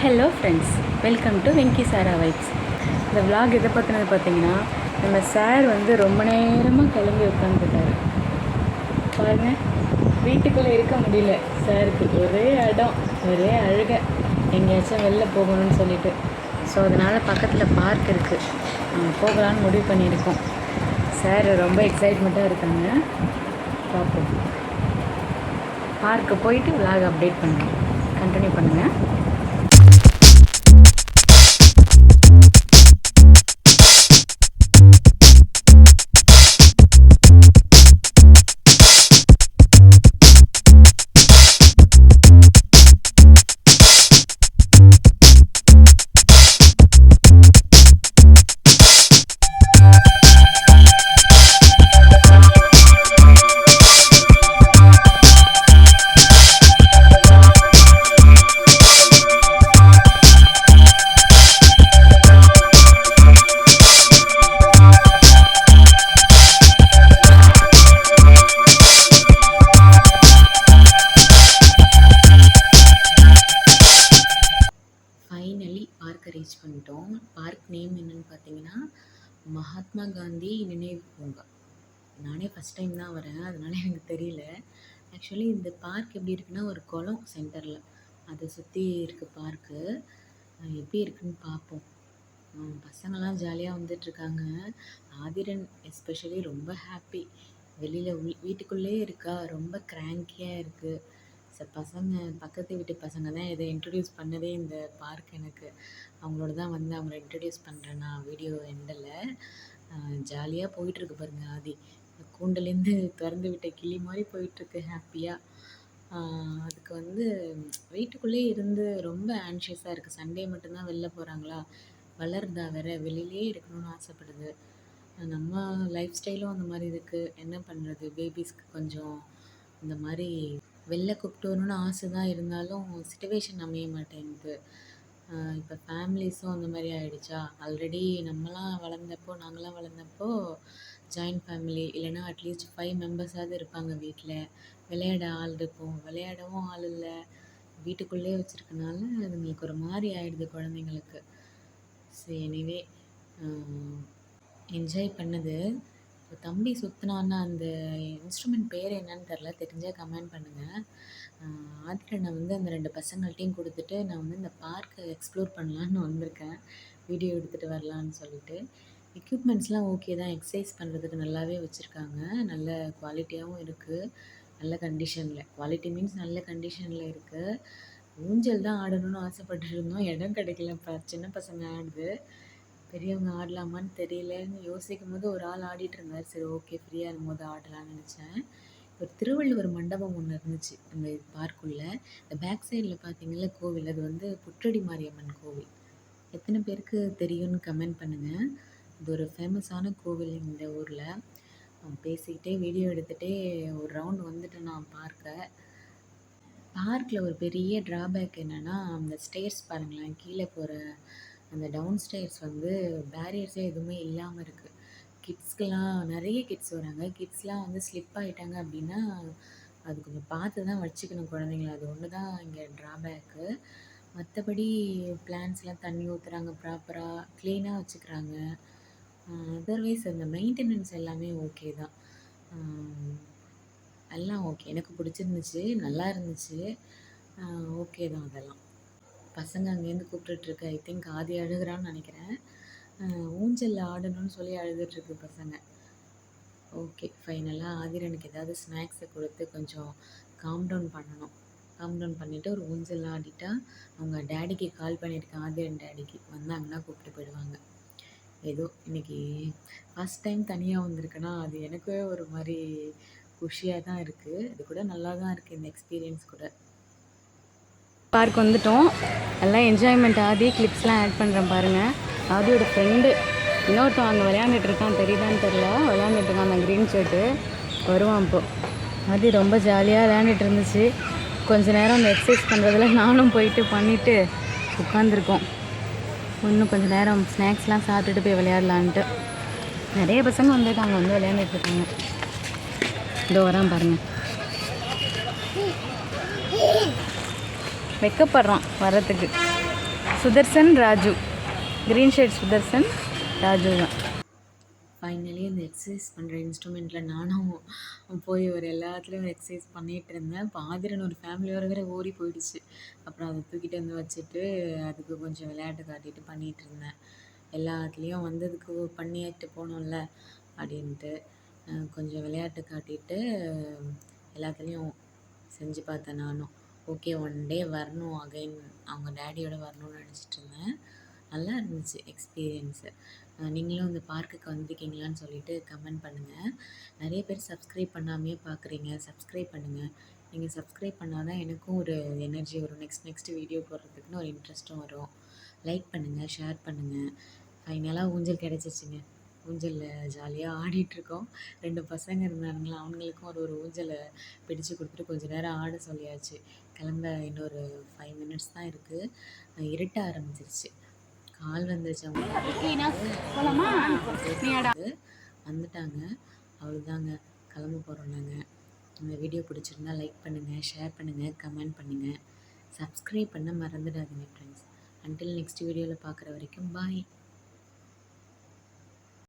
Hello friends welcome to Venky Sara vibes இந்த vlog எதை பற்றினது பார்த்தீங்கன்னா நம்ம சார் வந்து ரொம்ப நேரமாக கிளம்பி உட்காந்துருக்காரு பாருங்க வீட்டுக்குள்ளே இருக்க முடியல. சாருக்கு ஒரே இடம் ஒரே அழுக. எங்கேயாச்சும் வெளில போகணும்னு சொல்லிட்டு. ஸோ அதனால் பக்கத்தில் பார்க் இருக்குது போகலான்னு முடிவு பண்ணியிருக்கோம். சார் ரொம்ப எக்ஸைட்மெண்ட்டாக இருக்காங்க. பார்ப்போம். பார்க்கு போயிட்டு விலாக் அப்டேட் பண்ணுறோம் கண்டினியூ பண்ணுங்கள் ரீச் பண்ணிட்டோம். பார்க் நேம் என்னன்னு பார்த்தீங்கன்னா மகாத்மா காந்தி நினைவு பூங்கா நானே ஃபஸ்ட் டைம் தான் வரேன். அதனால எனக்கு தெரியல. ஆக்சுவலி இந்த பார்க் எப்படி இருக்குன்னா ஒரு குளம் சென்டரில் அதை சுற்றி இருக்க பார்க்கு எப்படி இருக்குன்னு பார்ப்போம். பசங்கள்லாம் ஜாலியாக வந்துட்டுருக்காங்க. ஆதிரன் எஸ்பெஷலி ரொம்ப ஹாப்பி வெளியில் உள் வீட்டுக்குள்ளேயே இருக்கா. ரொம்ப கிராங்கியாக இருக்குது ச பசங்க பக்கத்து வீட்டு பசங்க தான் இதை இன்ட்ரடியூஸ் பண்ணதே இந்த பார்க் எனக்கு. அவங்களோட தான் வந்து அவங்கள இன்ட்ரடியூஸ் பண்ணுறேன் நான் வீடியோ எண்டில். ஜாலியாக போயிட்டுருக்கு பாருங்கள் ஆதி. கூண்டுலேருந்து திறந்து விட்ட கிளி மாதிரி போயிட்டுருக்கு ஹாப்பியாக அதுக்கு வந்து வீட்டுக்குள்ளேயே இருந்து ரொம்ப ஆன்ஷியஸாக இருக்குது சண்டே மட்டும்தான் வெளில போகிறாங்களா வளருதா வேற? வெளியிலே இருக்கணும்னு ஆசைப்படுது. நம்ம லைஃப் ஸ்டைலும் அந்த மாதிரி இருக்குது என்ன பண்ணுறது பேபிஸ்க்கு கொஞ்சம் இந்த மாதிரி வெளில கூப்பிட்டு வரணும்னு ஆசை தான் இருந்தாலும் சுச்சுவேஷன் அமைய மாட்டேங்குது. இப்போ ஃபேமிலிஸும் அந்த மாதிரி ஆகிடுச்சா ஆல்ரெடி நம்மலாம் வளர்ந்தப்போ நாங்களாம் வளர்ந்தப்போ ஜாயிண்ட் ஃபேமிலி இல்லைன்னா அட்லீஸ்ட் ஃபைவ் மெம்பர்ஸாவது இருப்பாங்க வீட்டில் விளையாட ஆள் இருக்கும். விளையாடவும் ஆள் இல்லை. வீட்டுக்குள்ளேயே வச்சுருக்கனால அதுங்களுக்கு ஒரு மாதிரி ஆகிடுது குழந்தைங்களுக்கு. சரி எனிவே என்ஜாய் பண்ணுது. இப்போ தம்பி சுற்றினான்னா அந்த இன்ஸ்ட்ருமெண்ட் பேர் என்னன்னு தெரில தெரிஞ்சால் கமெண்ட் பண்ணுங்கள் ஆதிரனை வந்து அந்த ரெண்டு பசங்கள்ட்டையும் கொடுத்துட்டு நான் வந்து இந்த பார்க்கை எக்ஸ்ப்ளோர் பண்ணலான்னு வந்திருக்கேன். வீடியோ எடுத்துகிட்டு வரலான்னு சொல்லிட்டு. எக்யூப்மெண்ட்ஸ்லாம் ஓகே தான். எக்ஸசைஸ் பண்ணுறதுக்கு நல்லாவே வச்சுருக்காங்க. நல்ல குவாலிட்டியாகவும் இருக்குது நல்ல கண்டிஷனில் குவாலிட்டி மீன்ஸ் நல்ல கண்டிஷனில் இருக்குது ஊஞ்சல் தான் ஆடணும்னு ஆசைப்பட்டுருந்தோம் இடம் கிடைக்கல. இப்போ சின்ன பசங்க ஆடுது. பெரியவங்க ஆடலாமான்னு தெரியலன்னு யோசிக்கும் போது ஒரு ஆள் ஆடிட்டு இருந்தார். சரி ஓகே ஃப்ரீயாக இருக்கும்போது ஆடலான்னு நினச்சேன். ஒரு திருவள்ளுவர் மண்டபம் ஒன்று இருந்துச்சு அந்த பார்க்குள்ளே. இந்த பேக் சைடில் பார்த்தீங்கன்னா கோவில் அது வந்து புற்றடி மாரியம்மன் கோவில். எத்தனை பேருக்கு தெரியும்னு கமெண்ட் பண்ணுங்கள் இது ஒரு ஃபேமஸான கோவில் இந்த ஊரில். பேசிக்கிட்டே வீடியோ எடுத்துகிட்டே ஒரு ரவுண்ட் வந்துட்டேன் நான் பார்க்க. பார்க்கில் ஒரு பெரிய ட்ராபேக் என்னென்னா அந்த ஸ்டேர்ஸ் பாருங்களேன் கீழே போகிற அந்த டவுன் ஸ்டேர்ஸ் வந்து பேரியர்ஸே எதுவுமே இல்லாமல் இருக்குது கிட்ஸ்க்கெலாம் நிறைய கிட்ஸ் வராங்க. கிட்ஸ்லாம் வந்து ஸ்லிப் ஆகிட்டாங்க அப்படின்னா அது கொஞ்சம் பார்த்து தான் வச்சுக்கணும் குழந்தைங்கள. அது ஒன்று தான் இங்கே ட்ராபேக்கு மற்றபடி பிளான்ஸ்லாம் தண்ணி ஊற்றுறாங்க ப்ராப்பராக க்ளீனாக வச்சுக்கிறாங்க. அதர்வைஸ் அந்த மெயின்டெனன்ஸ் எல்லாமே ஓகே தான். எல்லாம் ஓகே எனக்கு பிடிச்சிருந்துச்சு நல்லா இருந்துச்சு. ஓகே தான் அதெல்லாம். பசங்க அங்கேருந்து கூப்பிட்டுட்ருக்கு ஐ திங்க் ஆதி அழுகுறான்னு நினைக்கிறேன். ஊஞ்சலில் ஆடணும்னு சொல்லி அழுதுட்ருக்கு பசங்க. ஓகே ஃபைனலாக ஆதிரனுக்கு ஏதாவது ஸ்நாக்ஸை கொடுத்து கொஞ்சம் காம் டவுன் பண்ணணும். காம் டவுன் பண்ணிவிட்டு ஒரு ஊஞ்சல் ஆடிட்டா அவங்க டேடிக்கு கால் பண்ணியிருக்கேன் ஆதிரன் டேடிக்கு வந்தாங்கன்னா கூப்பிட்டு போயிடுவாங்க. ஏதோ இன்றைக்கி ஃபஸ்ட் டைம் தனியாக வந்திருக்கேன்னா அது எனக்கு ஒரு மாதிரி குஷியாக தான் இருக்குது இது கூட நல்லா தான் இருக்குது இந்த எக்ஸ்பீரியன்ஸ் கூட. பார்க் வந்துட்டோம். எல்லாம் என்ஜாய்மெண்ட் ஆதி கிளிப்ஸ்லாம் ஆட் பண்ணுறேன் பாருங்கள் ஆதியோட ஃப்ரெண்டு இன்னொருத்தன் அங்கே விளையாண்டுட்டு இருக்கான். தெரியுதான்னு தெரில விளையாண்டுட்டு இருக்கான் அந்த க்ரீன் ஷர்ட்டு வருவான் இப்போது ஆதி ரொம்ப ஜாலியாக விளையாண்டுட்டு இருந்துச்சு. கொஞ்சம் நேரம் அந்த எக்ஸசைஸ் பண்ணுறதுல நானும் போயிட்டு பண்ணிவிட்டு உட்காந்துருக்கோம் இன்னும் கொஞ்சம் நேரம் ஸ்நாக்ஸ்லாம் சாப்பிட்டுட்டு போய் விளையாடலான்ட்டு. நிறைய பசங்க வந்திருக்காங்க. வந்து விளையாண்டுட்டு இருக்காங்க. இதோ வரான் பாருங்கள் வெக்கப்படுறான் வர்றதுக்கு. சுதர்சன் ராஜு. க்ரீன் ஷேட் சுதர்சன் ராஜு தான். ஃபைனலி அந்த எக்ஸசைஸ் பண்ணுற இன்ஸ்ட்ருமெண்ட்டில் நானும் போய் ஒரு எல்லாத்துலேயும் எக்ஸசைஸ் பண்ணிகிட்டு இருந்தேன். பாதிரன் ஒரு ஃபேமிலியோட வேறு ஓடி போயிடுச்சு. அப்புறம் அதை தூக்கிட்டு வந்து வச்சுட்டு அதுக்கு கொஞ்சம் விளையாட்டு காட்டிட்டு பண்ணிகிட்டு இருந்தேன். எல்லாத்துலேயும் வந்ததுக்கு பண்ணிட்டு போனோம்ல அப்படின்ட்டு கொஞ்சம் விளையாட்டு காட்டிட்டு எல்லாத்துலேயும் செஞ்சு பார்த்தேன் நானும். ஓகே ஒன் டே வரணும் அகைன் அவங்க டேடியோட வரணும்னு நினச்சிட்டு இருந்தேன். நல்லா இருந்துச்சு எக்ஸ்பீரியன்ஸு நீங்களும் இந்த பார்க்குக்கு வந்திருக்கீங்களான்னு சொல்லிட்டு கமெண்ட் பண்ணுங்கள் நிறைய பேர் சப்ஸ்கிரைப் பண்ணாமையே பார்க்குறீங்க. சப்ஸ்கிரைப் பண்ணுங்கள் நீங்கள் சப்ஸ்கிரைப் பண்ணால் தான் எனக்கும் ஒரு எனர்ஜி வரும். நெக்ஸ்ட் நெக்ஸ்ட் வீடியோ போடுறதுக்குன்னு ஒரு இன்ட்ரெஸ்ட்டும் வரும். லைக் பண்ணுங்கள் ஷேர் பண்ணுங்கள் ஃபைனலாக ஊஞ்சல் கிடச்சிச்சிங்க. ஊஞ்சலில் ஜாலியாக ஆடிட்டுருக்கோம். ரெண்டு பசங்க இருந்தானுங்களா அவங்களுக்கும் ஒரு ஒரு ஊஞ்சலை பிடிச்சு கொடுத்துட்டு கொஞ்சம் நேரம் ஆட சொல்லியாச்சு. கிளம்ப இன்னொரு ஃபைவ் மினிட்ஸ் தான் இருக்குது இருட்ட ஆரம்பிச்சிருச்சு. கால் வந்துருச்சு அவங்க வந்துட்டாங்க. அவ்வளோதாங்க கிளம்ப போகிறோம் நாங்கள் இந்த வீடியோ பிடிச்சிருந்தா லைக் பண்ணுங்கள் ஷேர் பண்ணுங்கள் கமெண்ட் பண்ணுங்கள் சப்ஸ்கிரைப் பண்ண மறந்துடாதீங்க ஃப்ரெண்ட்ஸ் அன்டில் நெக்ஸ்ட் வீடியோவில் பார்க்குற வரைக்கும் பாய்